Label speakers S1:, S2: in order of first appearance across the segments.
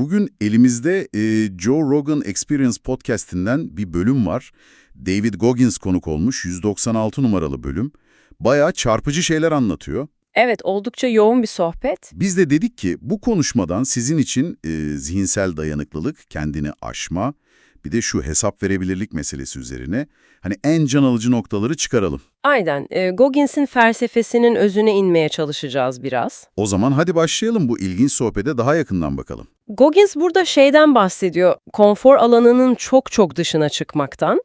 S1: Bugün elimizde e, Joe Rogan Experience podcast'inden bir bölüm var. David Goggins konuk olmuş 196 numaralı bölüm. Bayağı çarpıcı şeyler anlatıyor.
S2: Evet, oldukça yoğun bir sohbet.
S1: Biz de dedik ki bu konuşmadan sizin için e, zihinsel dayanıklılık, kendini aşma, bir de şu hesap verebilirlik meselesi üzerine hani en can alıcı noktaları çıkaralım.
S2: Aynen, e, Goggins'in felsefesinin özüne inmeye çalışacağız biraz.
S1: O zaman hadi başlayalım bu ilginç sohbete daha yakından bakalım.
S2: Goggins burada şeyden bahsediyor, konfor alanının çok çok dışına çıkmaktan.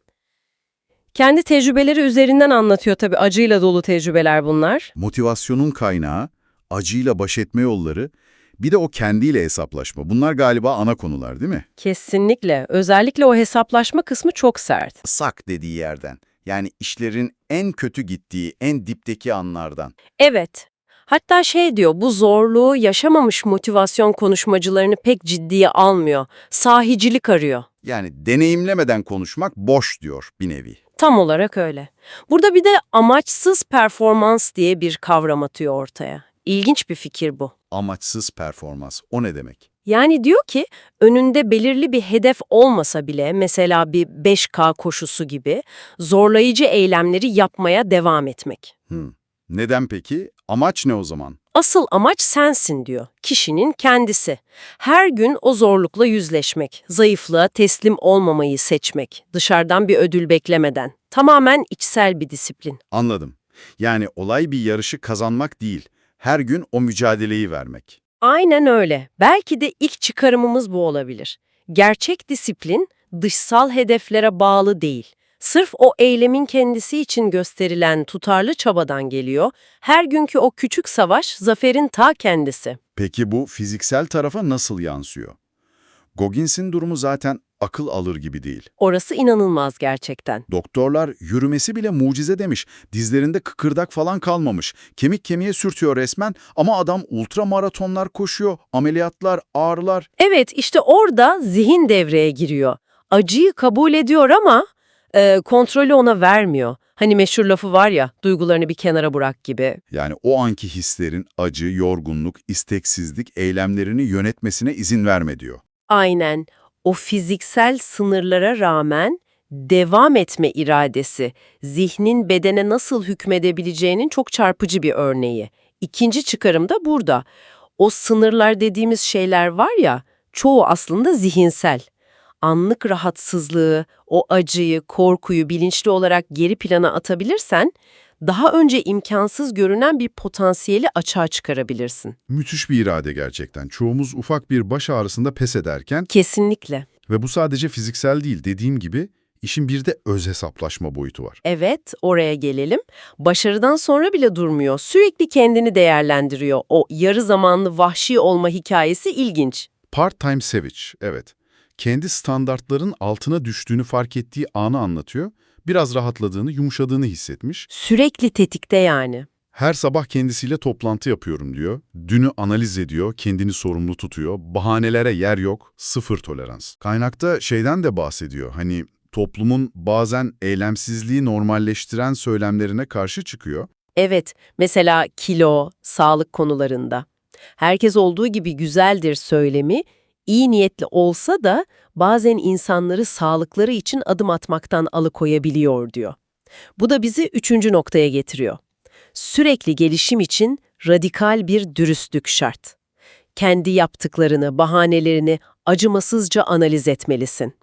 S2: Kendi tecrübeleri üzerinden anlatıyor tabii, acıyla dolu tecrübeler bunlar.
S1: Motivasyonun kaynağı, acıyla baş etme yolları, bir de o kendiyle hesaplaşma. Bunlar galiba ana konular değil mi?
S2: Kesinlikle, özellikle o hesaplaşma kısmı çok sert.
S3: sak dediği yerden. Yani işlerin en kötü gittiği, en dipteki anlardan.
S2: Evet. Hatta şey diyor, bu zorluğu yaşamamış motivasyon konuşmacılarını pek ciddiye almıyor. Sahicilik arıyor.
S3: Yani deneyimlemeden konuşmak boş diyor bir nevi.
S2: Tam olarak öyle. Burada bir de amaçsız performans diye bir kavram atıyor ortaya. İlginç bir fikir bu.
S3: Amaçsız performans. O ne demek?
S2: Yani diyor ki önünde belirli bir hedef olmasa bile mesela bir 5K koşusu gibi zorlayıcı eylemleri yapmaya devam etmek.
S3: Hmm. Neden peki? Amaç ne o zaman?
S2: Asıl amaç sensin diyor, kişinin kendisi. Her gün o zorlukla yüzleşmek, zayıflığa teslim olmamayı seçmek, dışarıdan bir ödül beklemeden. Tamamen içsel bir disiplin.
S3: Anladım. Yani olay bir yarışı kazanmak değil, her gün o mücadeleyi vermek.
S2: Aynen öyle. Belki de ilk çıkarımımız bu olabilir. Gerçek disiplin dışsal hedeflere bağlı değil. Sırf o eylemin kendisi için gösterilen tutarlı çabadan geliyor. Her günkü o küçük savaş zaferin ta kendisi.
S3: Peki bu fiziksel tarafa nasıl yansıyor? Goggins'in durumu zaten akıl alır gibi değil.
S2: Orası inanılmaz gerçekten.
S3: Doktorlar yürümesi bile mucize demiş. Dizlerinde kıkırdak falan kalmamış. Kemik kemiğe sürtüyor resmen ama adam ultra maratonlar koşuyor. Ameliyatlar, ağrılar.
S2: Evet işte orada zihin devreye giriyor. Acıyı kabul ediyor ama e, kontrolü ona vermiyor. Hani meşhur lafı var ya, duygularını bir kenara bırak gibi.
S3: Yani o anki hislerin acı, yorgunluk, isteksizlik eylemlerini yönetmesine izin verme diyor.
S2: Aynen. O fiziksel sınırlara rağmen devam etme iradesi, zihnin bedene nasıl hükmedebileceğinin çok çarpıcı bir örneği. İkinci çıkarım da burada. O sınırlar dediğimiz şeyler var ya, çoğu aslında zihinsel. Anlık rahatsızlığı, o acıyı, korkuyu bilinçli olarak geri plana atabilirsen, daha önce imkansız görünen bir potansiyeli açığa çıkarabilirsin.
S1: Müthiş bir irade gerçekten. Çoğumuz ufak bir baş ağrısında pes ederken
S2: Kesinlikle.
S1: ve bu sadece fiziksel değil dediğim gibi işin bir de öz hesaplaşma boyutu var.
S2: Evet, oraya gelelim. Başarıdan sonra bile durmuyor. Sürekli kendini değerlendiriyor. O yarı zamanlı vahşi olma hikayesi ilginç.
S1: Part-time savage, evet. Kendi standartların altına düştüğünü fark ettiği anı anlatıyor. Biraz rahatladığını, yumuşadığını hissetmiş.
S2: Sürekli tetikte yani.
S1: Her sabah kendisiyle toplantı yapıyorum diyor. Dünü analiz ediyor, kendini sorumlu tutuyor. Bahanelere yer yok, sıfır tolerans. Kaynakta şeyden de bahsediyor. Hani toplumun bazen eylemsizliği normalleştiren söylemlerine karşı çıkıyor.
S2: Evet, mesela kilo, sağlık konularında. Herkes olduğu gibi güzeldir söylemi, iyi niyetli olsa da bazen insanları sağlıkları için adım atmaktan alıkoyabiliyor diyor. Bu da bizi üçüncü noktaya getiriyor. Sürekli gelişim için radikal bir dürüstlük şart. Kendi yaptıklarını, bahanelerini acımasızca analiz etmelisin.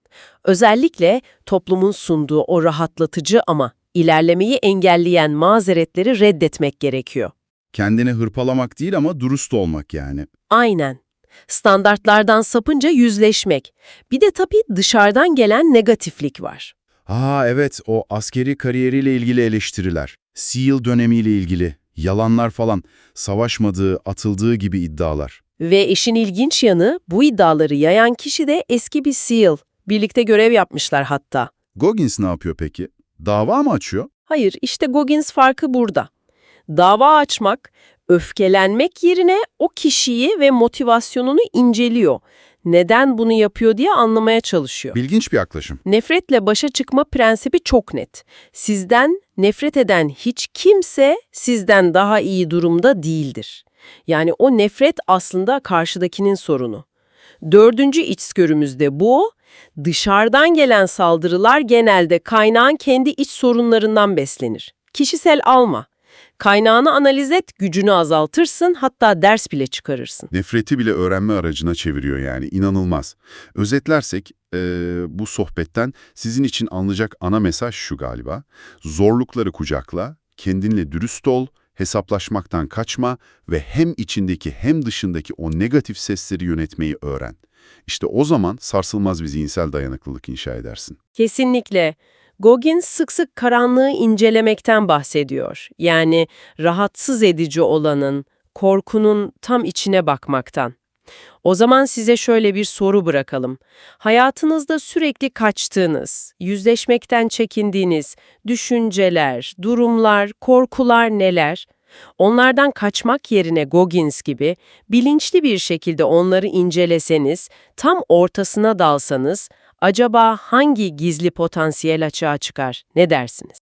S2: Özellikle toplumun sunduğu o rahatlatıcı ama ilerlemeyi engelleyen mazeretleri reddetmek gerekiyor.
S1: Kendini hırpalamak değil ama dürüst olmak yani.
S2: Aynen. Standartlardan sapınca yüzleşmek. Bir de tabii dışarıdan gelen negatiflik var.
S1: Aa evet o askeri kariyeriyle ilgili eleştiriler. SEAL dönemiyle ilgili. Yalanlar falan. Savaşmadığı, atıldığı gibi iddialar.
S2: Ve işin ilginç yanı bu iddiaları yayan kişi de eski bir SEAL. Birlikte görev yapmışlar hatta.
S1: Goggins ne yapıyor peki? Dava mı açıyor?
S2: Hayır, işte Goggins farkı burada. Dava açmak, öfkelenmek yerine o kişiyi ve motivasyonunu inceliyor. Neden bunu yapıyor diye anlamaya çalışıyor.
S1: Bilginç bir yaklaşım.
S2: Nefretle başa çıkma prensibi çok net. Sizden nefret eden hiç kimse sizden daha iyi durumda değildir. Yani o nefret aslında karşıdakinin sorunu. Dördüncü içgörümüz de bu. Dışarıdan gelen saldırılar genelde kaynağın kendi iç sorunlarından beslenir. Kişisel alma. Kaynağını analiz et, gücünü azaltırsın, hatta ders bile çıkarırsın.
S1: Nefreti bile öğrenme aracına çeviriyor yani. İnanılmaz. Özetlersek eee, bu sohbetten sizin için alınacak ana mesaj şu galiba. Zorlukları kucakla, kendinle dürüst ol, hesaplaşmaktan kaçma ve hem içindeki hem dışındaki o negatif sesleri yönetmeyi öğren. İşte o zaman sarsılmaz bir zihinsel dayanıklılık inşa edersin.
S2: Kesinlikle. Gogin sık sık karanlığı incelemekten bahsediyor. Yani rahatsız edici olanın, korkunun tam içine bakmaktan. O zaman size şöyle bir soru bırakalım. Hayatınızda sürekli kaçtığınız, yüzleşmekten çekindiğiniz düşünceler, durumlar, korkular neler? Onlardan kaçmak yerine Goggins gibi bilinçli bir şekilde onları inceleseniz, tam ortasına dalsanız, acaba hangi gizli potansiyel açığa çıkar? Ne dersiniz?